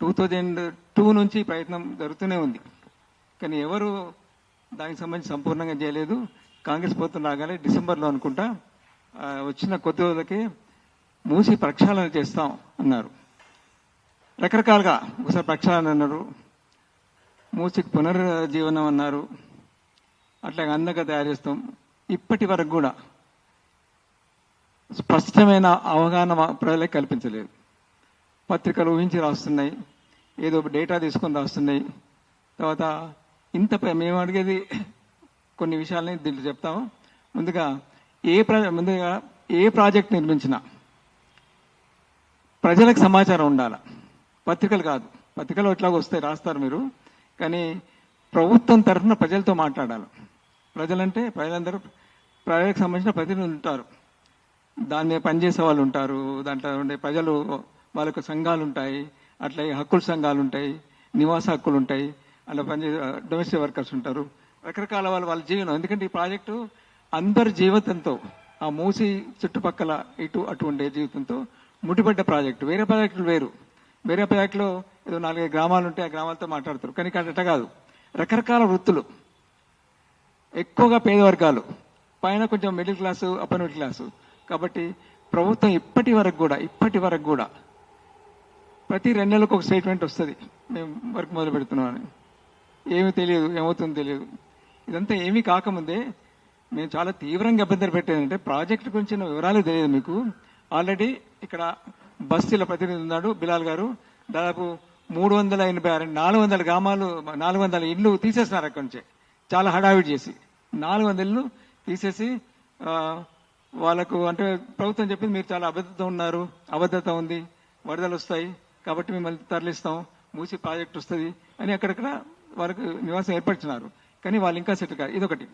Two thousand two నుంచి ప్రయత్నం జరుగుతూనే ఉంది. కానీ ఎవరు దానికి సంబంధించి సంపూర్ణంగా చేయలేదు. కాంగ్రెస్ ప్రభుత్వం రాగానే డిసెంబర్లో అనుకుంటా వచ్చిన కొద్ది రోజులకి మూసి ప్రక్షాళన చేస్తాం అన్నారు. రకరకాలుగా ఒకసారి ప్రక్షాళన అన్నారు. మూసికి పునర్జీవనం అన్నారు. అట్లాగే అందంగా తయారు చేస్తాం. ఇప్పటి వరకు కూడా స్పష్టమైన అవగాహన మా ప్రజలకు కల్పించలేదు. పత్రికలు ఊహించి రాస్తున్నాయి. ఏదో డేటా తీసుకొని రాస్తున్నాయి. తర్వాత ఇంత మేము అడిగేది కొన్ని విషయాలని దీంట్లో చెప్తాము. ముందుగా ఏ ప్ర ముందుగా ఏ ప్రాజెక్ట్ నిర్మించినా ప్రజలకు సమాచారం ఉండాలి. పత్రికలు కాదు. పత్రికలు ఎట్లాగో వస్తాయి రాస్తారు మీరు. కానీ ప్రభుత్వం తరఫున ప్రజలతో మాట్లాడాలి. ప్రజలంటే ప్రజలందరూ ప్రజలకు సంబంధించిన ప్రతినిధులు ఉంటారు. దాని మీద పనిచేసే వాళ్ళు ఉంటారు. దాంట్లో ఉండే ప్రజలు వాళ్ళకు సంఘాలు ఉంటాయి అట్లా హక్కుల సంఘాలు ఉంటాయి నివాస హక్కులు ఉంటాయి అలా పనిచేసే డొమెస్టిక్ వర్కర్స్ ఉంటారు. రకరకాల వాళ్ళ వాళ్ళ జీవనం. ఎందుకంటే ఈ ప్రాజెక్టు అందరి జీవితంతో ఆ మూసి చుట్టుపక్కల ఇటు అటు ఉండే జీవితంతో ముడిపడ్డ ప్రాజెక్టు. వేరే ప్రాజెక్టులు వేరు. వేరే ప్రాజెక్టులో ఏదో నాలుగైదు గ్రామాలు ఉంటే ఆ గ్రామాలతో మాట్లాడతారు. కానీ ఇక్కడ అట్ట కాదు. రకరకాల వృత్తులు. ఎక్కువగా పేద వర్గాలు పైన కొంచెం middle class upper middle class కాబట్టి ప్రభుత్వం ఇప్పటి వరకు కూడా ఇప్పటి వరకు కూడా ప్రతి రెండు నెలలకు ఒక స్టేట్మెంట్ వస్తుంది. మేము వర్క్ మొదలు పెడుతున్నామని ఏమీ తెలియదు ఏమవుతుందో తెలియదు. ఇదంతా ఏమీ కాకముందే మేము చాలా తీవ్రంగా ఇబ్బందులు పెట్టేదంటే ప్రాజెక్ట్ గురించిన వివరాలు తెలియదు మీకు. ఆల్రెడీ ఇక్కడ బస్తీల ప్రతినిధి ఉన్నాడు బిలాల్ గారు. దాదాపు మూడు వందల ఎనభై ఆరు నాలుగు వందల గ్రామాలు నాలుగు వందల ఇళ్ళు తీసేస్తున్నారు అక్కడి నుంచే. చాలా హడావిడి చేసి. నాలుగు వందల ఇళ్ళు తీసేసి వాళ్ళకు అంటే ప్రభుత్వం చెప్పింది మీరు చాలా అబద్ధత ఉన్నారు అబద్ధత ఉంది వరదలు వస్తాయి. కాబట్టి మిమ్మల్ని తరలిస్తాం మూసి ప్రాజెక్ట్ వస్తుంది అని అక్కడక్కడ వాళ్ళకు నివాసం ఏర్పరిచినారు. కానీ వాళ్ళు ఇంకా సెటిల్ కాదు ఇదొకటి.